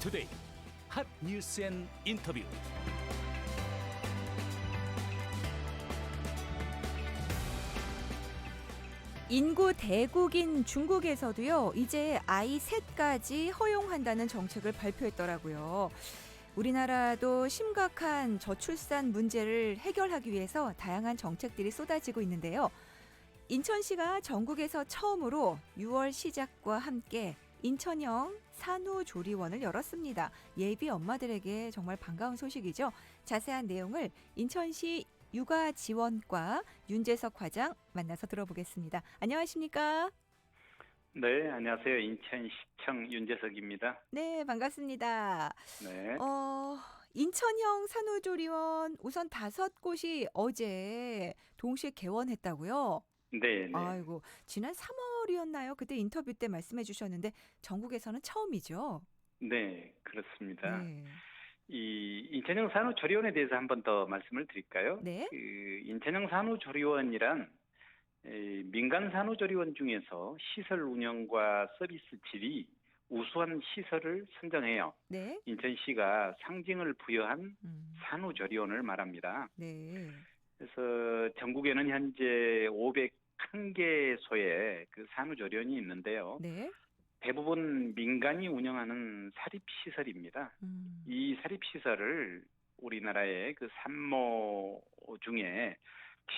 투데이 핫 뉴스 앤 인터뷰 인구 대국인 중국에서도요, 이제 아이 셋까지 허용한다는 정책을 발표했더라고요. 우리나라도 심각한 저출산 문제를 해결하기 위해서 다양한 정책들이 쏟아지고 있는데요. 인천시가 전국에서 처음으로 6월 시작과 함께 인천형 산후조리원을 열었습니다. 예비 엄마들에게 정말 반가운 소식이죠. 자세한 내용을 인천시 육아지원과 윤재석 과장 만나서 들어보겠습니다. 안녕하십니까? 네, 안녕하세요. 인천시청 윤재석입니다. 네, 반갑습니다. 네. 어, 인천형 산후조리원 우선 다섯 곳이 어제 동시에 개원했다고요? 네, 네. 아이고, 지난 3월 이었나요? 그때 인터뷰 때 말씀해 주셨는데 전국에서는 처음이죠? 네, 그렇습니다. 네. 이 인천형 산후조리원에 대해서 한 번 더 말씀을 드릴까요? 네. 그 인천형 산후조리원이란 이 민간 산후조리원 중에서 시설 운영과 서비스 질이 우수한 시설을 선정해요. 네. 인천시가 상징을 부여한 음, 산후조리원을 말합니다. 네. 그래서 전국에는 현재 501개소의 그 산후조리원이 있는데요. 네. 대부분 민간이 운영하는 사립시설입니다. 음, 이 사립시설을 우리나라의 그 산모 중에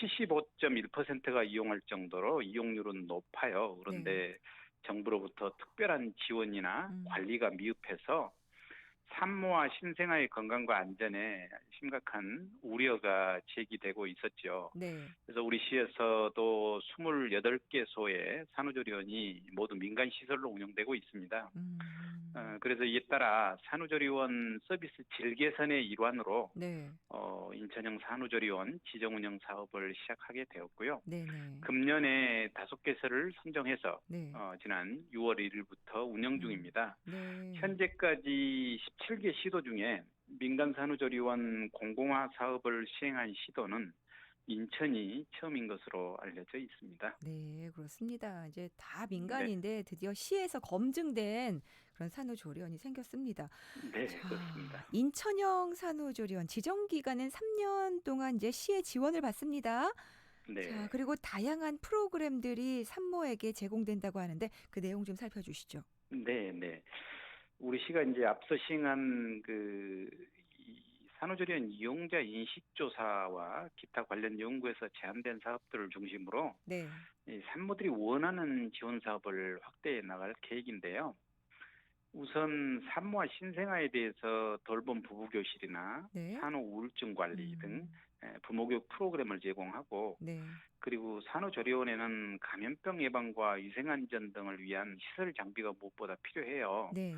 75.1%가 이용할 정도로 이용률은 높아요. 그런데 정부로부터 특별한 지원이나 음. 관리가 미흡해서 산모와 신생아의 건강과 안전에 심각한 우려가 제기되고 있었죠. 네. 그래서 우리 시에서도 28개소의 산후조리원이 모두 민간 시설로 운영되고 있습니다. 음, 어, 그래서 이에 따라 산후조리원 서비스 질 개선의 일환으로 네. 어, 인천형 산후조리원 지정 운영 사업을 시작하게 되었고요. 네네. 금년에 다섯 개소를 선정해서 네. 어, 지난 6월 1일부터 운영 중입니다. 네. 현재까지 17개 시도 중에 민간 산후조리원 공공화 사업을 시행한 시도는 인천이 처음인 것으로 알려져 있습니다. 네, 그렇습니다. 이제 다 민간인데 드디어 시에서 검증된 그런 산후조리원이 생겼습니다. 네, 자, 그렇습니다. 인천형 산후조리원 지정 기간은 3년 동안 이제 시의 지원을 받습니다. 네. 자, 그리고 다양한 프로그램들이 산모에게 제공된다고 하는데 그 내용 좀 살펴주시죠. 네, 네. 우리 시가 이제 앞서 시행한 그이 산후조리원 이용자 인식조사와 기타 관련 연구에서 제안된 사업들을 중심으로 네, 이 산모들이 원하는 지원 사업을 확대해 나갈 계획인데요. 우선 산모와 신생아에 대해서 돌봄 부부 교실이나 네. 산후 우울증 관리 음, 등 에, 부모 교육 프로그램을 제공하고 네, 그리고 산후조리원에는 감염병 예방과 위생 안전 등을 위한 시설 장비가 무엇보다 필요해요. 네.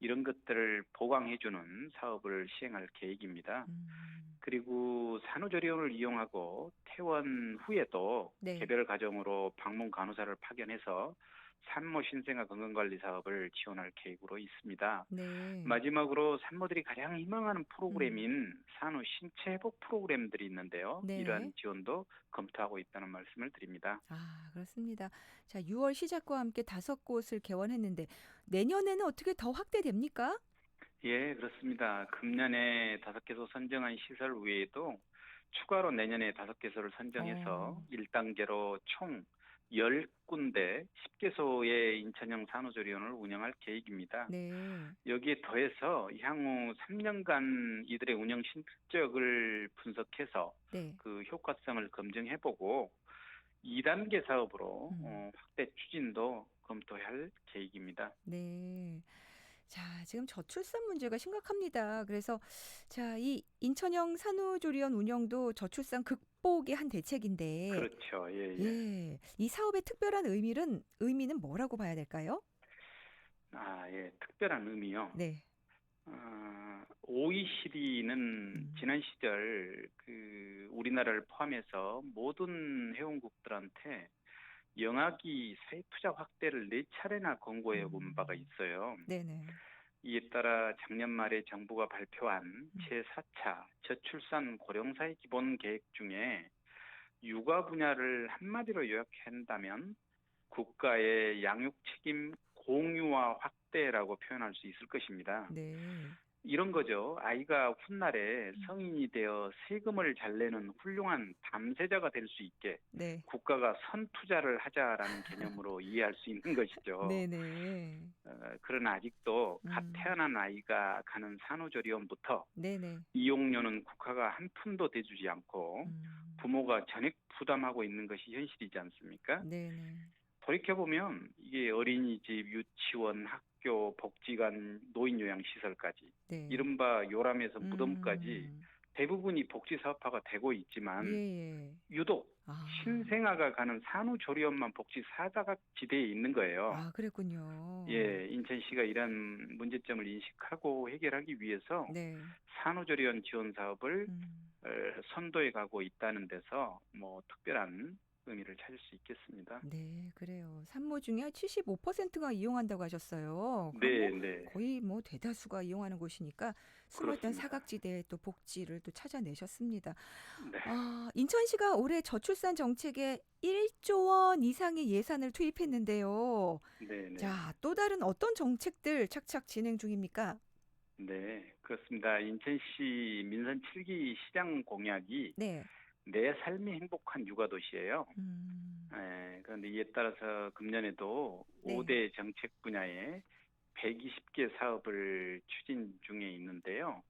이런 것들을 보강해주는 사업을 시행할 계획입니다. 음, 그리고 산후조리원을 이용하고 퇴원 후에도 네. 개별 가정으로 방문 간호사를 파견해서 산모 신생아 건강관리 사업을 지원할 계획으로 있습니다. 네. 마지막으로 산모들이 가장 희망하는 프로그램인 산후 신체 회복 프로그램들이 있는데요. 네. 이러한 지원도 검토하고 있다는 말씀을 드립니다. 아, 그렇습니다. 자, 6월 시작과 함께 다섯 곳을 개원했는데 내년에는 어떻게 더 확대됩니까? 예, 그렇습니다. 금년에 다섯 개소 선정한 시설 외에도 추가로 내년에 다섯 개소를 선정해서 어. 일 1단계로 총 10군데 10개소의 인천형 산후조리원을 운영할 계획입니다. 네. 여기에 더해서 향후 3년간 이들의 운영 실적을 분석해서 네. 그 효과성을 검증해보고 2단계 사업으로 음. 어, 확대 추진도 검토할 계획입니다. 네. 자, 지금 저출산 문제가 심각합니다. 그래서 자, 이 인천형 산후조리원 운영도 저출산 극복의 한 대책인데 그렇죠. 예, 예. 예. 이 사업의 특별한 의미는 의미는 뭐라고 봐야 될까요? 아, 예. 특별한 의미요. 네. 어, OECD는 음. 지난 시절 그 우리나라를 포함해서 모든 회원국들한테 영아기 사회 투자 확대를 네 차례나 권고해 본 음. 바가 있어요. 네네. 이에 따라 작년 말에 정부가 발표한 음. 제4차 저출산 고령사회 기본 계획 중에 육아 분야를 한마디로 요약한다면 국가의 양육 책임 공유와 확대라고 표현할 수 있을 것입니다. 네. 이런 거죠. 아이가 훗날에 성인이 되어 세금을 잘 내는 훌륭한 담세자가 될 수 있게 네. 국가가 선투자를 하자라는 개념으로 이해할 수 있는 것이죠. 네네. 어, 그러나 아직도 갓 음. 태어난 아이가 가는 산후조리원부터 네네. 이용료는 국가가 한 푼도 대주지 않고 음. 부모가 전액 부담하고 있는 것이 현실이지 않습니까? 네네. 돌이켜보면 이게 어린이집, 유치원, 학교, 복지관, 노인요양시설까지 네. 이른바 요람에서 무덤까지 음. 대부분이 복지사업화가 되고 있지만 예, 예. 유독 아. 신생아가 가는 산후조리원만 복지 사다각지대에 있는 거예요. 아, 그랬군요. 예, 인천시가 이런 문제점을 인식하고 해결하기 위해서 네. 산후조리원 지원 사업을 음. 어, 선도해 가고 있다는 데서 뭐 특별한 의미를 찾을 수 있겠습니다. 네, 그래요. 산모 중에 75%가 이용한다고 하셨어요. 네, 뭐 네. 거의 뭐 대다수가 이용하는 곳이니까 그렇습니다. 사각지대에 또 복지를 또 찾아내셨습니다. 네. 아, 인천시가 올해 저출산 정책에 1조 원 이상의 예산을 투입했는데요. 네, 네. 자, 또 다른 어떤 정책들 착착 진행 중입니까? 네, 그렇습니다. 인천시 민선 7기 시장 공약이 네. 내 삶이 행복한 육아 도시예요. 음. 예, 그런데 이에 따라서 금년에도 네. 5대 정책 분야에 120개 사업을 추진 중에 있는데요.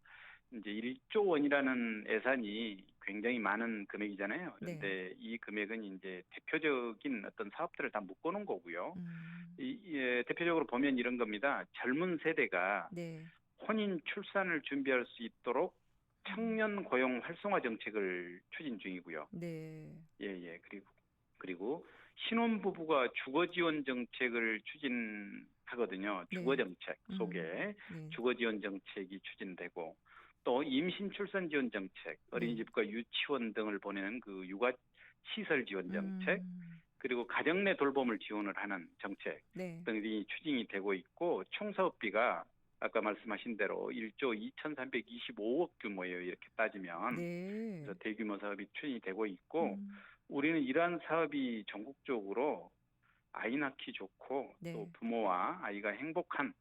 이제 1조 원이라는 예산이 굉장히 많은 금액이잖아요. 네. 그런데 이 금액은 이제 대표적인 어떤 사업들을 다 묶어놓은 거고요. 음. 이, 예, 대표적으로 보면 이런 겁니다. 젊은 세대가 네. 혼인 출산을 준비할 수 있도록 청년 고용 활성화 정책을 추진 중이고요. 네. 예, 예. 그리고 그리고 신혼 부부가 주거 지원 정책을 추진하거든요. 네. 주거 정책 음. 속에 네. 주거 지원 정책이 추진되고 또 임신 출산 지원 정책, 어린이집과 유치원 등을 보내는 그 육아 시설 지원 정책, 음. 그리고 가정 내 돌봄을 지원을 하는 정책 네. 등이 추진이 되고 있고 총 사업비가 아까 말씀하신 대로 1조 2,325억 규모예요. 이렇게 따지면 네. 그래서 대규모 사업이 추진이 되고 있고 음. 우리는 이러한 사업이 전국적으로 아이 낳기 좋고 네. 또 부모와 아이가 행복한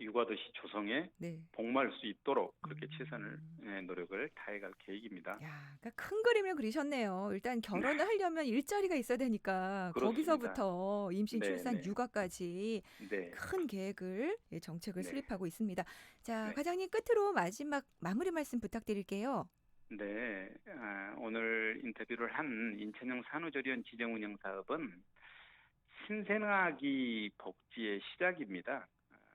육아도시 조성에 네. 복무할 수 있도록 그렇게 음. 최선을 예, 노력을 다해갈 계획입니다. 야, 그러니까 큰 그림을 그리셨네요. 일단 결혼을 하려면 일자리가 있어야 되니까 그렇습니다. 거기서부터 임신, 네, 출산, 네. 육아까지 네, 큰 계획을 예, 정책을 네. 수립하고 있습니다. 자, 네. 과장님 끝으로 마지막 마무리 말씀 부탁드릴게요. 네. 아, 오늘 인터뷰를 한 인천형 산후조리원 지정운영 사업은 신생아기 복지의 시작입니다.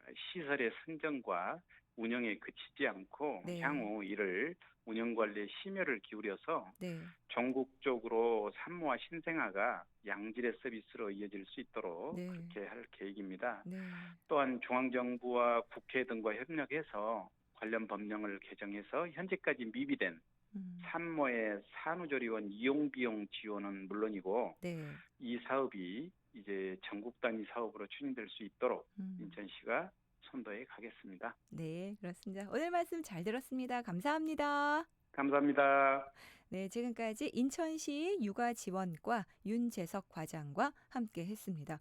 아, 시설의 선정과 운영에 그치지 않고 네. 향후 이를 운영 관리에 심혈을 기울여서 네. 전국적으로 산모와 신생아가 양질의 서비스로 이어질 수 있도록 네. 그렇게 할 계획입니다. 네. 또한 중앙정부와 국회 등과 협력해서 관련 법령을 개정해서 현재까지 미비된 음. 산모의 산후조리원 이용 비용 지원은 물론이고 네. 이 사업이 이제 전국 단위 사업으로 추진될 수 있도록 음. 인천시가 선도해 가겠습니다. 네, 그렇습니다. 오늘 말씀 잘 들었습니다. 감사합니다. 감사합니다. 네, 지금까지 인천시 육아지원과 윤재석 과장과 함께 했습니다.